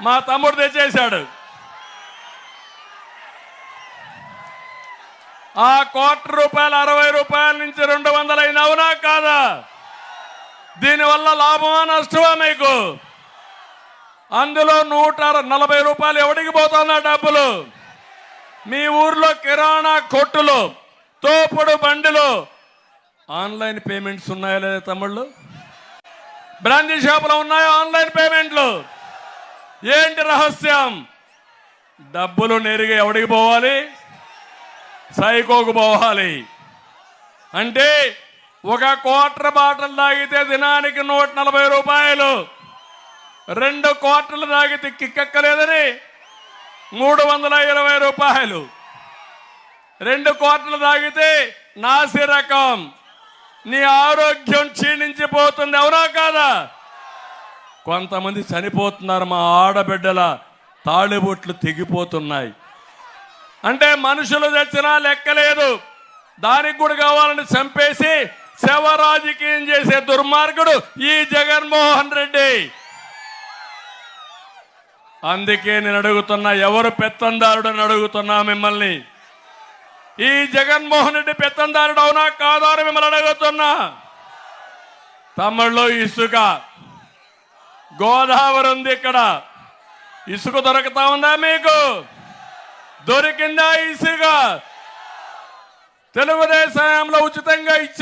మా తమ్ముడు తెచ్చేశాడు. ఆ కోట్ల రూపాయలు అరవై రూపాయల నుంచి రెండు వందలైన అవునా కాదా? దీనివల్ల లాభమా నష్టమా మీకు? అందులో నూట నలభై రూపాయలు ఎవడికి పోతున్నా డబ్బులు? మీ ఊర్లో కిరాణా కొట్టులు తోపుడు బండిలు. ఆన్లైన్ పేమెంట్స్ ఉన్నాయా లేదా తమ్ముళ్ళు? బ్రాంచీ షాపులో ఉన్నాయా ఆన్లైన్ పేమెంట్లు? ఏంటి రహస్యం? డబ్బులు నెరిగి ఎవడికి పోవాలి? సైకోకు పోవాలి. అంటే ఒక క్వార్టర్ బాటిల్ తాగితే దినానికి నూట నలభై రూపాయలు. రెండు క్వార్టర్లు తాగితే కిక్కెక్కలేదని మూడు వందల ఇరవై రూపాయలు. రెండు క్వార్టర్లు తాగితే నాసి రకం నీ ఆరోగ్యం క్షీణించిపోతుంది అవునా కాదా? కొంతమంది చనిపోతున్నారు మా ఆడబిడ్డల తాళిబొట్లు తెగిపోతున్నాయి. అంటే మనుషులు తెచ్చినా లెక్కలేదు. దానికి కూడా కావాలని చంపేసి శవ రాజకీయం చేసే దుర్మార్గుడు ఈ జగన్మోహన్ రెడ్డి. అందుకే నేను అడుగుతున్నా ఎవరు పెత్తందారుడు అని అడుగుతున్నా మిమ్మల్ని? ఈ జగన్మోహన్ రెడ్డి పెత్తందారుడు అవునా కాదా అని మిమ్మల్ని అడుగుతున్నా. తమిళ్ళో ఇసుక. గోదావరి ఉంది ఇక్కడ. ఇసుక దొరుకుతా ఉందా మీకు? దొరికిందా ఇసుక? తెలుగుదేశంలో ఉచితంగా ఇచ్చా